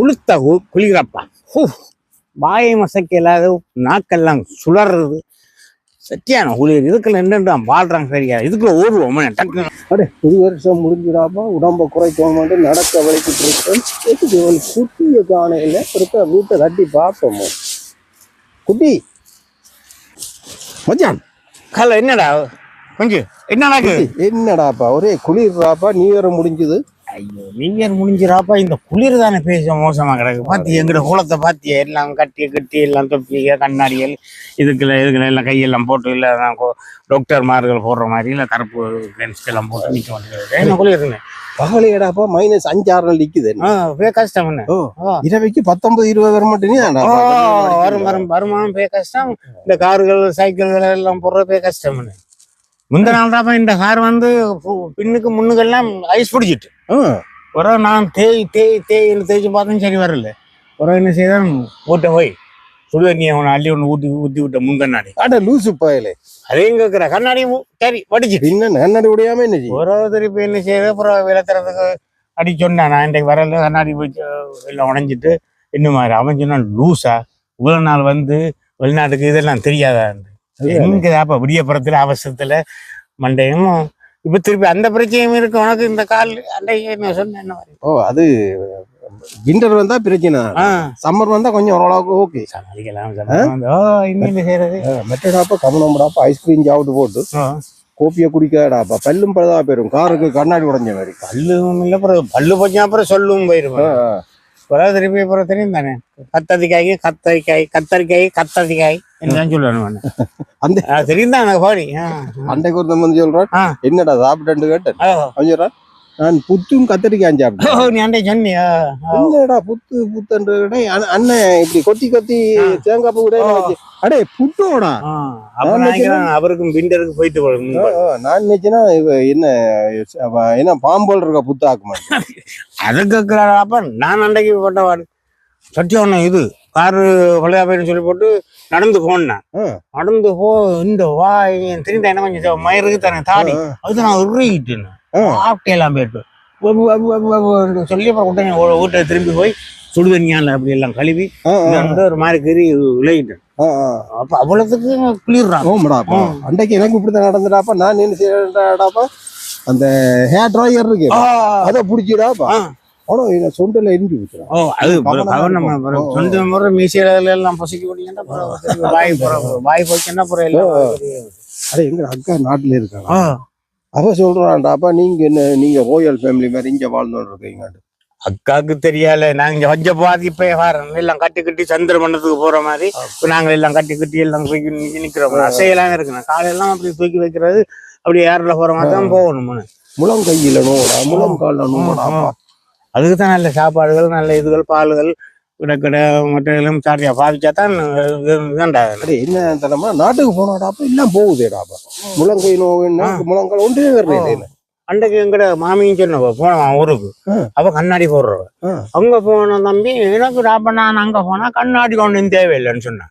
குளுத்த கு- குளிக்கிறப்பா. ஹூ, வாயை மசக்க இல்லாத நாக்கெல்லாம் சுழறது. சத்தியான குளிர். இதுக்குள்ள நின்று வாழ்றாங்க சரியா? இதுக்குள்ள ஓடுவோம். டக்கு அடே ஒரு வருஷம் முடிஞ்சிடாம உடம்ப குறைக்கோமாட்டு நடக்க வலிக்கிட்டு இருக்கேன். குட்டிய காணையில இருக்க வீட்டை தட்டி பார்ப்போம்? குட்டி. மச்சான் கல என்னடா? கொஞ்சம் என்னடா? என்னடாப்பா? ஒரே குளிர்றாப்பா. நீ வேற முடிஞ்சது. ஐயோ நியூ முடிஞ்சிராப்பா இந்த குளிர் தானே பேச மோசமா கிடக்கு. பாத்தி எங்கட குளத்தை பாத்தியா? எல்லாம் கட்டி கட்டி எல்லாம் தொப்பிக கண்ணாடிகள் இதுக்குள்ள இதுக்குள்ள எல்லாம் கையெல்லாம் போட்டு இல்ல நான் கொ- டாக்டர்மார்கள் போடுற மாதிரி இல்ல கருப்பு லென்ஸ் எல்லாம் போட்டு நிக்க மாட்டேங்குது என்ன குளிருங்க பகலையடாப்பா மைனஸ் அஞ்சு ஆறு நாள் நிக்குது பே கஷ்டம் என்ன. இரவைக்கு பத்தொன்பது இருபது வர மாட்டேனே ஓ, வரும் வரும் வருமானம் பே கஷ்டம். இந்த கார்கள் சைக்கிள்கள் எல்லாம் போடுற பே கஷ்டம். முந்த நாள் தான் இந்த கார் வந்து பின்னுக்கு முன்னுக்கெல்லாம் ஐஸ் பிடிச்சிட்டு. ஒரு நான் தேய் தேய் தேய்னு தேய்ச்சி பார்த்தேன் சரி வரல. ஒரு என்ன செய்தான் ஊட்ட போய். சுடு தண்ணியை ஒன்று அள்ளி ஒன்று ஊற்றி ஊற்றி விட்ட முன் கண்ணாடி. அட லூசு பயலே. அதையும் கேட்குற கண்ணாடி சரி வடிச்சிட்டு பின்ன கண்ணாடி உடையாம என்ன செய்யும்? ஒரு திருப்பி என்ன செய்யுது அப்புறம் விளத்துறதுக்கு அடி சொன்னேன் நான் இன்றைக்கு வரல. கண்ணாடி போய் எல்லாம் உடைஞ்சிட்டு இன்னும் மாதிரி அவன் சொன்னான் லூசா இவ்வளோ நாள் வந்து வெளிநாட்டுக்கு இதெல்லாம் தெரியாதான்னு எங்க அப்ப விடியப்புறத்துல அவசரத்துல மண்டையும் இப்ப திருப்பி அந்த பிரச்சனையும் இருக்கு. உனக்கு இந்த கால் அன்றைக்கு என்ன சொன்னேன் என்ன மாதிரி? ஓ அது விண்டர் வந்தா பிரச்சனை. சம்மர் வந்தா கொஞ்சம் ஓரளவுக்கு ஓகே சமாளிக்கலாம். ஓ இன்னும் செய்யறது மெட்டடாப்பா கவனம்டாப்பா ஐஸ்கிரீம் சாப்பிட்டு போட்டு கோப்பியை குடிக்காடாப்பா பல்லும் பழுதா போயிரும். காருக்கு கண்ணாடி உடைஞ்ச மாதிரி. பல்லும் இல்ல அப்புறம் பல்லு போச்சா அப்புறம் சொல்லும் போயிருவேன் அப்புறம் திருப்பி அப்புறம் தெரியும் தானே கத்தரிக்காய் கத்தரிக்காய் கத்தரிக்காய் கத்தரிக்காய் என்னதான் சொல்லணும். அந்த- தெரியும் தான் எனக்கு பாடி அன்றைக்கு ஒருத்தன் வந்து சொல்றான். என்னடா சாப்பிட்டு கேட்டேன். அவன் சொல்றான் நான் புத்தும் கத்திரிக்காய் சாப்பிட்டேன். சொன்னியா? என்னடா புத்து புத்தன்ற அண்ணன் இப்படி கொத்தி கொத்தி. தேங்காய் பூ கூட அடே புட்டோடா. அவருக்கும் பிண்டருக்கு போயிட்டு நான் நினைச்சேன்னா என்ன என்ன பாம்போல் இருக்க புத்தாக்க மாட்டேன் அதை கேட்கிறாப்ப நான் அன்றைக்கு போட்டவாடு சத்தியம் இது. காரு பழைய போயின்னு சொல்லி போட்டு நடந்து போனேன். நடந்து போ இந்த வா தெரிந்த என்ன கொஞ்சம் மயிருக்கு தானே தாடி. அது நான் உருகிட்டேன். ஆ. ஆப்டெல்லாம் போயிட்டு சொல்லி அப்புறம் உடனே வீட்டை திரும்பி போய் சுடு தண்ணியால அப்படி எல்லாம் கழுவி வந்து ஒரு மாதிரி கறி விளையிட்டேன். அப்ப அவ்வளவுக்கு குளிர்றான். ஓமடாப்பா அன்றைக்கு எனக்கு இப்படித்தான் நடந்துடாப்பா நான் என்ன செய்யறாடாப்பா அந்த ஹேர் ட்ராயர் இருக்கு. அதை பிடிச்சிடாப்பா. ஆ. ஆனா என்ன சொண்டல எரிஞ்சு ஓ அது. சொந்த முறை மீசையில எல்லாம் பொசிக்க முடியும்னா வாய் வாய் போச்சுன்னா அப்புறம் அட எங்க அக்கா நாட்டுல இருக்காங்க ஆ. அவ சொல்றான்டாப்பா நீங்க என்ன நீங்க ரோயல் ஃபேமிலி மாதிரி இங்க வாழ்ந்தோன்னு இருக்கீங்க அக்காவுக்கு தெரியல நாங்க இங்க கொஞ்சம் பாதி இப்ப வாரம் எல்லாம் கட்டி கட்டி சந்திர மண்டலத்துக்கு போற மாதிரி நாங்க எல்லாம் கட்டி கட்டி எல்லாம் தூக்கி நிக்க- நிக்கிறோம். அசையெல்லாம் இருக்கணும் காலையெல்லாம் அப்படி தூக்கி வைக்கிறது அப்படி ஏர்ல போற மாதிரி தான் போகணும் முழங்கையில நோடா முழங்கால நோடாப்பா அதுக்கு தான் நல்ல சாப்பாடுகள் நல்ல இதுகள் பால்கள் கிடக்கிட மற்றெல்லாம் சாரியா பாதிச்சா தான் அடே என்ன தரமா? நாட்டுக்கு போனாடாப்பா எல்லாம் போகுதேடாப்பா முழங்கை நோவுன்னா முழங்கால் ஒன்றே வரல அன்றைக்கு எங்கட மாமியும் சொன்ன போனவன் ஊருக்கு. அவ கண்ணாடி போடுறவ. அங்க போன தம்பி எனக்கு டாப்ப நான் அங்க போனா கண்ணாடி ஒன்றும் தேவையில்லைன்னு சொன்னேன்.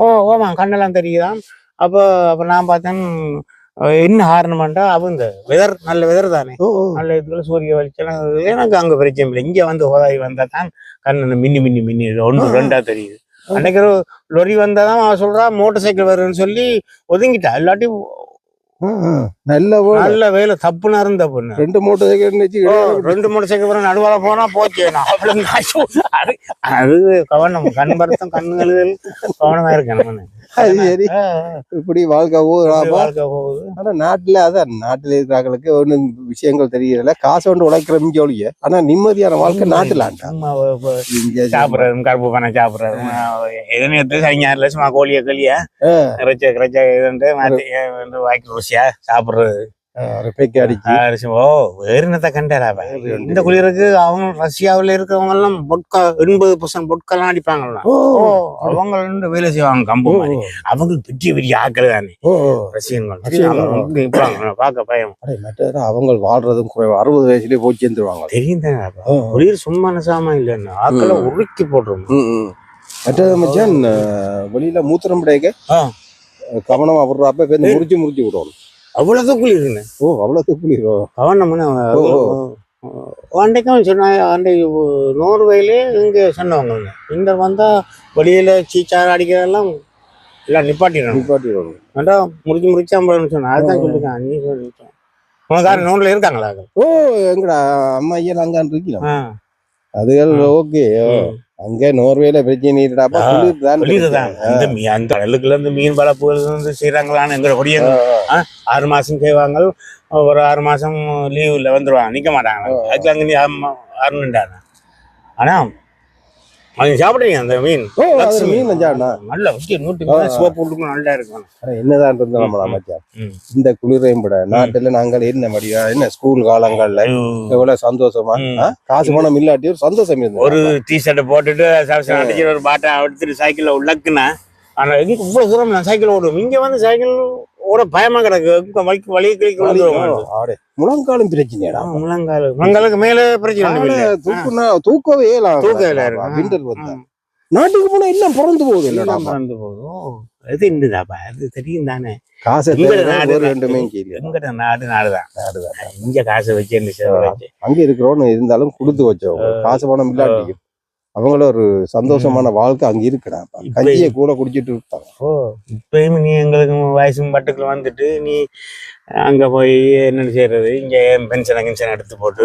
ஓ ஓமா கண்ணெல்லாம் தெரியுதாம் அப்போ அப்போ நான் பார்த்தேன் என்ன காரணமாண்டா அவ இந்த வெதர் நல்ல வெதர் தானே. நல்ல இதுல சூரிய வெளிச்சம் எனக்கு அங்க பிரச்சனை இல்லை. இங்க வந்து உதவி வந்தா தான் கண்ணு மின்னி மின்னி மின்னி. ஒன்று. ரெண்டா தெரியுது. அன்னைக்கு ஒரு லொரி வந்தாதான் அவன் சொல்றா மோட்டார் சைக்கிள் வருதுன்னு சொல்லி ஒதுங்கிட்டா. இல்லாட்டி. நல்ல. நல்ல வேலை. தப்புனா இருந்த பொண்ணு. ரெண்டு மூட்டை சைக்கிள் ரெண்டு மூணு சைக்கிள் வர நடுவால போனா போச்சு. நான் அவ்வளவு. அது அது கவனம். கண் பருத்தம் கண்ணுகள் கவனமா இருக்கணும். அது சரி. இப்படி வாழ்க்கை போகுது ஆனா நாட்டுல அதான் நாட்டுல இருக்கிறவங்களுக்கு ஒண்ணும் விஷயங்கள் தெரியல காசு கொண்டு உழைக்கிறோம் ஜோலிய ஆனா நிம்மதியான வாழ்க்கை நாட்டுல சாப்பிடுறதும் கருப்பு பண்ண சாப்பிடுறதும் எதனை எடுத்து சனி ஞாயிறுல சும்மா கோழிய களிய இறைச்ச இறைச்ச இதுன்ட்டு மாத்தி வந்து வாய்க்கு ருசியா சாப்பிடுறது. ஆ, ஒரு பெக்கை அடிச்சு. அரிசி ஓ வேறு என்னத்தை கண்டாரா இந்த குளிருக்கு அவங்க ரஷ்யாவுல இருக்கிறவங்க எல்லாம் பொட்கா எண்பது பர்சன்ட் பொட்கெல்லாம் ஓ அவங்க வேலை செய்வாங்க கம்பு அவங்க பெரிய பெரிய ஆக்கள் தானே. இருப்பாங்க பார்க்க பயம். அவங்க வாழ்றதும் குறைவு? அறுபது வயசுலயே போய் சேர்ந்துருவாங்க. தெரியும். குளிர் சும்மா நசாம இல்லைன்னு ஆக்களை. உருக்கி போட்டுரும். ம், ம். மற்றது மச்சான் வெளியில மூத்திரம் பிடிக்க. கவனமா விடுறப்ப முறிச்சு முறிச்சு விடணும் அவ்வளவுதான் குளிருங்க ஓ அவ்வளவு துப்புளிரோ கவனம் பண்ண ஓ, ஓ. அன்றைக்கும் சொன்னாங்க அன்றைக்கு நோர்வேலே இங்கே சொன்னவங்க. இந்த வந்தால் வெளியில் சீச்சார் அடிக்கிறதெல்லாம் எல்லாம் நிப்பாட்டிடணும். நிப்பாட்டி வரும் வேண்டா முடிச்சு முடிச்சு ஐம்பது சொன்னேன் அதுதான் சொல்லிருக்கேன் நீ சொல்லிட்டேன் உனக்கார நோண்டில் இருக்காங்களா? அது? ஓ எங்கடா அம்மா ஐயா அங்கான் இருக்கிறோம் அதுகள் ஓகே அங்க நோர்வேல பிரச்சனை இல்லடாப்பா ஆ, குளிர் தான் வெளியிலதான் அந்த அந்த கடலுக்குள்ள இருந்து மீன் வளர்ப்புகள் வந்து செய்யறாங்களான்னு எங்க பொடிய ஆறு மாசம் செய்வாங்க ஒரு ஆறு மாசம் லீவ்ல வந்துருவாங்க. நிக்க மாட்டாங்க. அதுக்கு அங்க நீ ஆறுனுட்டாங்க ஆனா அது சாப்பிடுறீங்க அந்த மீன்? ஓ அது. மீன் நஞ்சாண்ணா நல்ல வச்சு நூற்றி சோப்பு போட்டு நல்லா இருக்கும். என்னதான் இருந்தோம் நம்மள மச்சான் ம். இந்த குளிரையும் விட நாட்டுல நாங்கள் என்ன மடியா என்ன ஸ்கூல் காலங்கள்ல எவ்வளவு சந்தோஷமா? காசு பணம் இல்லாட்டி ஒரு சந்தோஷம் இருந்தது. ஒரு டி ஷர்ட்டை போட்டுட்டு அடிச்சு ஒரு பாட்டை எடுத்துட்டு சைக்கிள்ல உள்ளக்குனா ஆனா இவ்வளவு தூரம் நான் சைக்கிள் ஓடுவேன். இங்க வந்து சைக்கிள் ஓட பயமா கிடக்கு. வலி கிளிக்கு விழுந்துருவோம் ஆடே. முழங்காலும் பிரச்சனைடா முழங்கால். முழங்காலுக்கு மேல பிரச்சனை இல்லை. தூக்குனா தூக்கவே இயலாம் தூக்க இயலாது. இருக்கு. விண்டர் வந்தா. நாட்டுக்கு போனா எல்லாம் பிறந்து போகுது இல்லடா பறந்து போதும் அது இண்டுதாப்பா அது தெரியும் தானே. காசை நாடு ஒரு. ரெண்டுமே கீழே எங்கிட்ட நாடு நாடுதான். நாடுதான். இங்க காசை வச்சு என்ன அங்க இருக்கிறோன்னு இருந்தாலும் கொடுத்து வச்சவங்க. காசு பணம் இல்லாட்டியும். அவங்கள ஒரு சந்தோஷமான வாழ்க்கை அங்க இருக்குடா. கஞ்சியை கூட குடிச்சிட்டு இருப்பாங்க. ஓ இப்பயும் நீ எங்களுக்கு வயசும் பட்டுக்குள்ள வந்துட்டு நீ அங்க போய் என்னென்ன செய்யறது இங்க பென்ஷன் கின்ஷன் எடுத்து போட்டு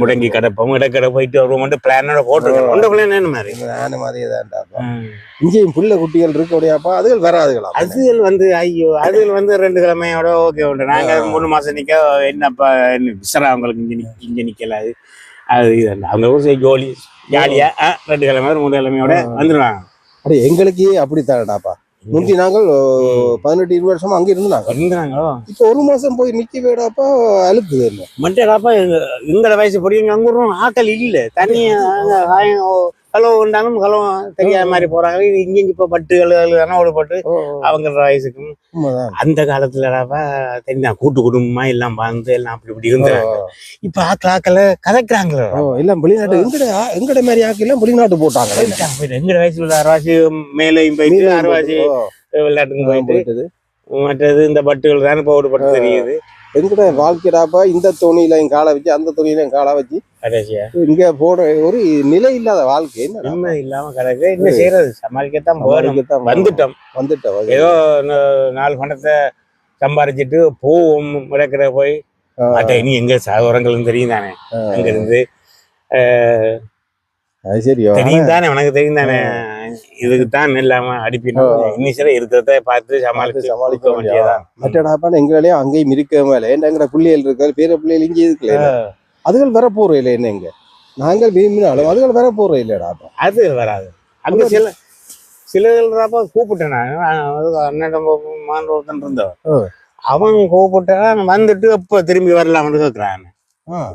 முடங்கி கிடப்போம். இடக்கடை போயிட்டு வருவோம் பிளானோட போட்டுருக்கோம் ஒன்ற பிள்ளைங்க என்ன மாதிரி? நானும் மாதிரியே தான்டா ம். இங்கேயும் புள்ள குட்டிகள் இருக்கக்கூடியாப்பா அதுகள் வராதுகளா? அதுகள் வந்து ஐயோ அதுகள் வந்து ரெண்டு கிழமையோட ஓகே உண்டு. நாங்க மூணு மாசம் நிக்க என்னப்பா என்ன விசரா அவங்களுக்கு இங்க நிக்க இங்க நிக்கல. அது அவங்க ஜோலி. ஜாலியா ரெண்டு கிழமை மூணு கிழமையோட வந்துடுவாங்க அடே எங்களுக்கே அப்படித்தானடாப்பா முந்தி நாங்கள் பதினெட்டு இருபது வருஷமா அங்க இருந்தாங்க இருந்தாங்களோ இப்ப ஒரு மாசம் போய் நிக்க அழுக்குது என்ன? மட்டடாப்பா எங்களோட வயசு பொடிங்க அங்க ஒரு ஆக்கள் இல்ல. தனியா ஹலோ உண்டாலும் ஹலோ தெரியாத மாதிரி போறாங்க. இது இங்க இப்ப பட்டு தானே ஒரு பட்டு. அவங்க வயசுக்கும். அந்த காலத்துலடாப்பா தெரியா கூட்டு குடும்பமா எல்லாம் வாழ்ந்து எல்லாம் அப்படி இப்படி இருந்தாங்க. இப்ப ஆக்கள கதைக்கிறாங்களோ எல்லாம் வெளிநாட்டு எங்கட எங்கட மாதிரி ஆக்கி எல்லாம் வெளிநாட்டு போட்டாங்க போயிட்டாங்க, போயிட்டாங்க. எங்க வயசுல அரைவாசி மேலையும் போயிட்டு அரைவாசி ஓ, விளையாட்டுக்கு போயிட்டு. மற்றது இந்த பட்டுகள் தானே போட்டு பட்டு தெரியுது. எங்கட வாழ்க்கைடாப்பா இந்த துணியில என் காலை வச்சு அந்த துணியில என் காலை வச்சு இங்க போட ஒரு நிலை இல்லாத வாழ்க்கை. என்ன இல்லாம கிடக்கு. என்ன செய்யறது சமாளிக்கத்தான் போகணும் வந்துட்டோம். வந்துட்டோம். ஏதோ நாலு பணத்தை சம்பாரிச்சிட்டு போவோம் இடக்கிற போய் மற்ற இனி எங்க சகோதரங்களும் தெரியும் தானே அங்க இருந்து அஹ், அது சரியோ தெரியும் தானே உனக்கு தெரியும் தானே இதுக்கு தான் இல்லாம அடிப்பினோம். இன்னும் சில இருக்கிறத பார்த்து சமாளிச்சு சமாளிக்க கொடுக்க வேண்டியதுதான். மற்றடாப்பா எங்களாலேயும் அங்கேயும் இருக்க மேல ஏன்னா எங்கட பிள்ளைகள் இருக்காது? பேர பிள்ளைகள் இங்கே இருக்குல்ல அதுகள் வர போற இல்லை என்ன இங்க? நாங்கள் விரும்பினாலும் அதுகள் வர போற இல்லடாப்பா அது வராது. அங்க சில சிலப்பா கூப்பிட்டேன் நான். அண்ணன் ஆ. இருந்தவன் அவன் கூப்பிட்டான் வந்துட்டு எப்ப திரும்பி வரலாம்னு கேட்கறான்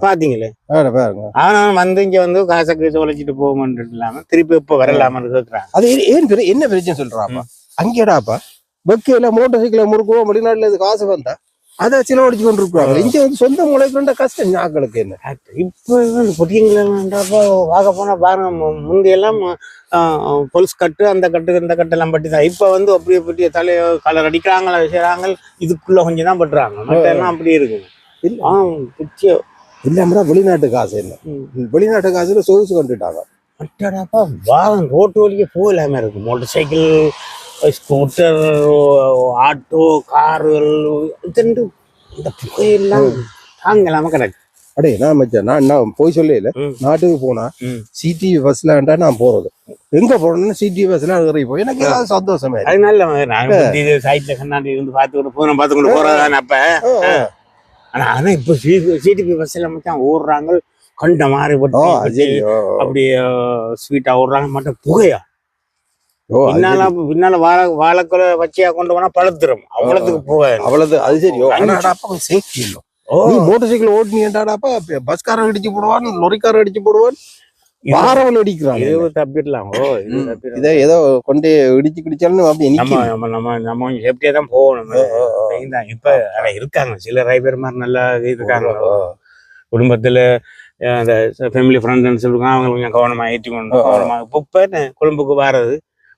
பாத்தீங்களே? பாருங்க ஆனா வந்து இங்க வந்து காசை கீசை உழைச்சிட்டு போகமான்னு இல்லாம திருப்பி எப்ப வரலாம்னு கேட்கறான் அது ஏன் பெரிய- என்ன பிரச்சனை சொல்றாப்பா? அங்கேடாப்பா? வெக்கையில மோட்டார் சைக்கிள முறுக்குவோம் வெளிநாட்டுல இது காசு வந்தா அதை செலவழிச்சு கொண்டு இருக்காங்க இங்க வந்து சொந்த முளைக்கிற கஷ்டம் ஞாக்களுக்கு என்ன? இப்போ பொடியங்களப்பா பார்க்க போனா பாருங்க முந்தியெல்லாம் பொல்ஸ் கட்டு அந்த கட்டு இந்த கட்டெல்லாம் பட்டி தான் இப்போ வந்து அப்படியே பட்டிய தலைய கலர் அடிக்கிறாங்களா செய்றாங்க இதுக்குள்ள கொஞ்சம் தான் பட்டுறாங்க. மற்ற எல்லாம் அப்படி இருக்கு இல்ல. ஆ பிச்சை இல்லாமடா வெளிநாட்டு காசு என்ன? வெளிநாட்டு காசுல சொகுசு கொண்டுட்டாங்க. மற்றடாப்பா வாகனம் ரோட்டு வழியே போகலாம இருக்கு. மோட்டர் சைக்கிள் ஸ்கூட்டர் ஆட்டோ கார்கள் இதுண்டு இந்த புகையெல்லாம் தாங்கலாம கிடக்கு. அடே நான் மச்சான் நான் நான் போய் சொல்லல. நாட்டுக்கு போனா. சிடிவி பஸ்ல நான் போறது? எங்க போறேன்னா சிடிவி பஸ்ல இறங்கி போய் எனக்கு ஏதாவது சந்தோஷமே. அது நல்ல இது சைட்ல கண்ணாடி இருந்து பார்த்துக்கிட்டு போன பார்த்துக்கிட்டு போறதானே அப்ப. ஆனா ஆனா இப்ப சிடிபி பஸ்ல மச்சான் ஓடுறாங்க. கண்ட மாதிரி ஓ, ஓ. அப்படியே ஸ்வீட்டா ஓடுறாங்க. மட்டும் புகையா? பின்னால பின்னால வாழை வாழைக்குள்ள வச்சியா கொண்டு போனா பழுத்துரும். அவ்வளவுக்கு புகை. அவ்வளவு அது சரி. சேஃப்டி இல்ல. மோட்டார் சைக்கிள் ஓட்டுனீண்டாடாப்பா பஸ்காரன் அடிச்சு போடுவான் லொரிக்காரன் அடிச்சு போடுவான். வாரவன் அடிக்கிறான் இது தப்பிடலாம். ஓ இது ஏதோ கொண்டு இடிச்சு கிடிச்சாலும் அப்படி நம்ம நம்ம நம்ம நம்ம சேஃப்டியா தான் போகணும். இப்ப இருக்காங்க. சில டிரைவர் மாதிரி நல்லா இருக்காங்க. குடும்பத்துல அந்த ஃபேமிலி ஃப்ரெண்ட்ஸ் இருக்காங்க. அவங்க கொஞ்சம் கவனமா ஏற்றி கொண்டு கவனமா இப்போ கொழும்புக்கு வாரது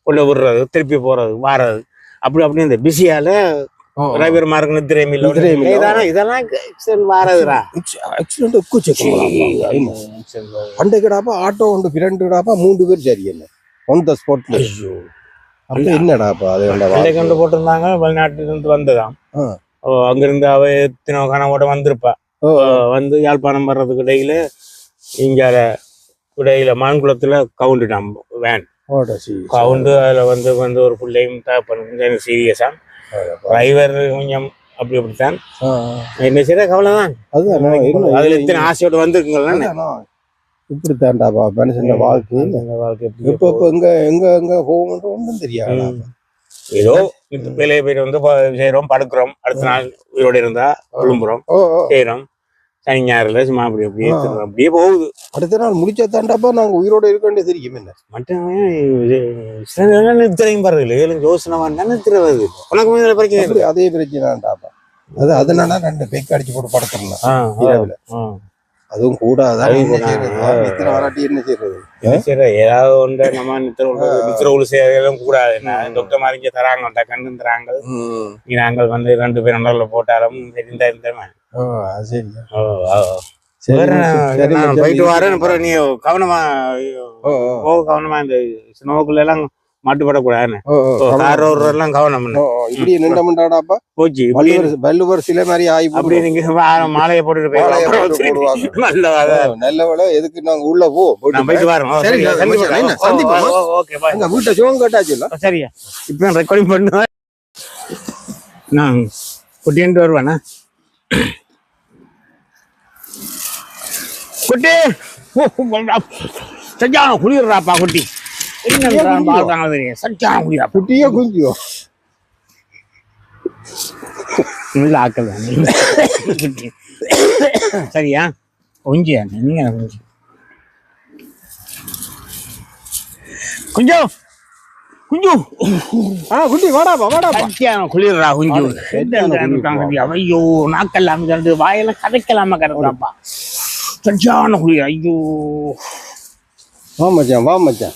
கொண்டு விடுறது திருப்பி போறது வாரது. அப்படி அப்படி இந்த பிஸியால நிறைய பேர் மார்க்கு நித்திரையும் இல்ல நித்திரையும் இல்ல. இதெல்லாம் இதெல்லாம் ஆக்சிடென்ட் வாரதுடா ஆக்சிடென்ட் எக்கச்சக்கமாப்பா பண்டைக்கடாப்பா ஆட்டோ ஒன்று பிரண்டுடாப்பா மூன்று பேர் சரியில்லை ஒன் த ஸ்பாட்ல அப்ப என்னடாப்பா அது அன்றைக்கு கொண்டு போட்டிருந்தாங்க வெளிநாட்டுல இருந்து வந்ததாம் அங்கிருந்து அவ எத்தனை கனவோட வந்திருப்பா. வந்து யாழ்ப்பாணம் வர்றதுக்கு இடையில இங்கால இடையில மான்குளத்துல கவுண்டுட்டான் வேன் கவுண்டு அதுல வந்து வந்து ஒரு பிள்ளையும் தகப்பனுக்கும் சீரியஸா டிரைவர் கொஞ்சம் அப்படி அப்படித்தான். என்ன செய்ய கவலை தான் அதுதான் அதுல எத்தனை ஆசையோட வந்திருக்குங்களா இப்படி தாண்டாப்பா மனுஷன் வாழ்க்கை. வாழ்க்கை இப்ப இப்ப எங்க எங்க எங்க போகணும்னு ஒன்றும் தெரியாது. ஏதோ வேலையை போயிட்டு வந்து செய்றோம் படுக்கிறோம். அடுத்த நாள் உயிரோட இருந்தா விழும்புறோம். செய்யறோம் சனி ஞாயிறுல சும்மா அப்படி அப்படியே அப்படியே போகுது. அடுத்த நாள் முடிச்சா தாண்டாப்பா நாங்க உயிரோட இருக்க வேண்டிய தெரியும் என்ன? மற்ற நித்திரையும் பரவாயில்ல ஏழு யோசனை நித்திர வருது உனக்கு முதல்ல பிரச்சனை அப்படி அதே பிரச்சனைடாப்பா அது அதனால ரெண்டு பேக்கு அடிச்சு போட்டு படுத்துடலாம். இரவுல. அதுவும் கூடாதான் என்ன கூடாது. செய்யறது? நித்திர வராட்டி என்ன செய்யறது? என்ன செய்யற? ஏதாவது ஒன்று நம்ம நித்திர நித்திர உள்ள செய்யறதும் கூடாது. என்ன டாக்டர் மாதிரி தராங்க கண்ணு தராங்க நாங்கள் வந்து ரெண்டு பேரும் நடுவுல போட்டாலும் தெரிந்த இருந்தமே ஓ அது ஓ ஓ. போயிட்டு வரேன் அப்புறம் நீ கவனமா ஓ கவனமா இந்த ஸ்னோக்குள்ள எல்லாம் மாட்டுப்படக்கூடாதுன்னு கார் எல்லாம் கவனம் இப்படி நின்றமண்டாடாப்பா? போச்சு வள்ளுவர் சிலை மாதிரி ஆகி அப்படி நீங்க மாலையை போட்டுட்டு. நல்ல எதுக்கு நாங்க உள்ள போ போயிட்டு எங்க வீட்டை சிவம் கேட்டாச்சுல்ல ஓ, சரியா. இப்போ ரெக்கார்டிங் பண்ணுவேன் நான் குட்டின்ட்டு வருவேண்ணா குட்டி. சரியான குளிர்றாப்பா குட்டி. சரியான குளிரா. குட்டியோ குஞ்சியோ நல்ல ஆக்கள் தான் குட்டி. சரியா? கொஞ்சியா? நீங்க கொஞ்சம் கொஞ்சம் ஆ குட்டி வாடாப்பா வாடாப்பா சத்தியான குளிர்றா குஞ்சு. ஐயோ நாக்கெல்லாம் கண்டு வாயெல்லாம் கதைக்கலாம கிடக்குறாப்பா சரியான குளிர் ஐயோ. வா மச்சான் வா மச்சான்.